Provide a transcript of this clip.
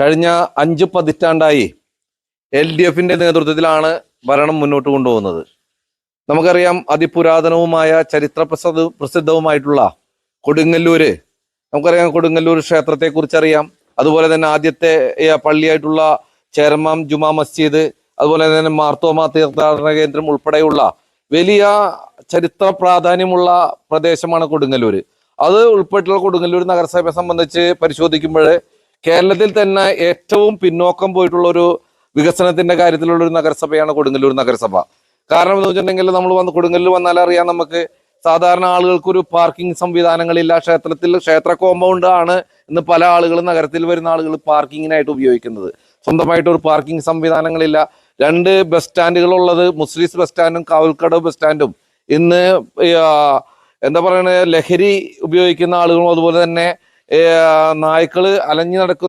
കഴിഞ്ഞ അഞ്ച് പതിറ്റാണ്ടായി L D എഫിന്റെ നേതൃത്വത്തിലാണ് ഭരണം മുന്നോട്ട് കൊണ്ടുപോകുന്നത്. നമുക്കറിയാം അതിപുരാതനവുമായ ചരിത്ര പ്രസിദ്ധ പ്രസിദ്ധവുമായിട്ടുള്ള കൊടുങ്ങല്ലൂര്. നമുക്കറിയാം കൊടുങ്ങല്ലൂർ ക്ഷേത്രത്തെ കുറിച്ചറിയാം അതുപോലെ തന്നെ ആദ്യത്തെ പള്ളിയായിട്ടുള്ള ചേരമാം ജുമാ മസ്ജിദ് അതുപോലെ തന്നെ മാർത്തോമ തീർത്ഥാടന കേന്ദ്രം ഉൾപ്പെടെയുള്ള വലിയ ചരിത്ര പ്രാധാന്യമുള്ള പ്രദേശമാണ് കൊടുങ്ങല്ലൂര്. അത് ഉൾപ്പെട്ടുള്ള കൊടുങ്ങല്ലൂർ നഗരസഭയെ സംബന്ധിച്ച് പരിശോധിക്കുമ്പോൾ കേരളത്തിൽ തന്നെ ഏറ്റവും പിന്നോക്കം പോയിട്ടുള്ള ഒരു വികസനത്തിന്റെ കാര്യത്തിലുള്ള ഒരു നഗരസഭയാണ് കൊടുങ്ങല്ലൂർ നഗരസഭ. കാരണം എന്ന് വെച്ചിട്ടുണ്ടെങ്കിൽ നമ്മൾ വന്ന് കൊടുങ്ങല്ലൂർ വന്നാൽ അറിയാം നമുക്ക് സാധാരണ ആളുകൾക്ക് ഒരു പാർക്കിംഗ് സംവിധാനങ്ങളില്ല ക്ഷേത്രത്തിൽ ക്ഷേത്ര കോമ്പൗണ്ട് ആണ് ഇന്ന് പല ആളുകളും നഗരത്തിൽ വരുന്ന ആളുകൾ പാർക്കിങ്ങിനായിട്ട് ഉപയോഗിക്കുന്നത്. സ്വന്തമായിട്ട് ഒരു പാർക്കിംഗ് സംവിധാനങ്ങളില്ല. രണ്ട് ബസ് സ്റ്റാൻഡുകൾ ഉള്ളത് മുസ്ലിസ് ബസ് സ്റ്റാൻഡും കാവൽക്കട ബസ് സ്റ്റാൻഡും. ഇന്ന് എന്താ പറയുക ലഹരി ഉപയോഗിക്കുന്ന ആളുകളും അതുപോലെ തന്നെ നായ്ക്കൾ അലഞ്ഞു നടക്കുന്ന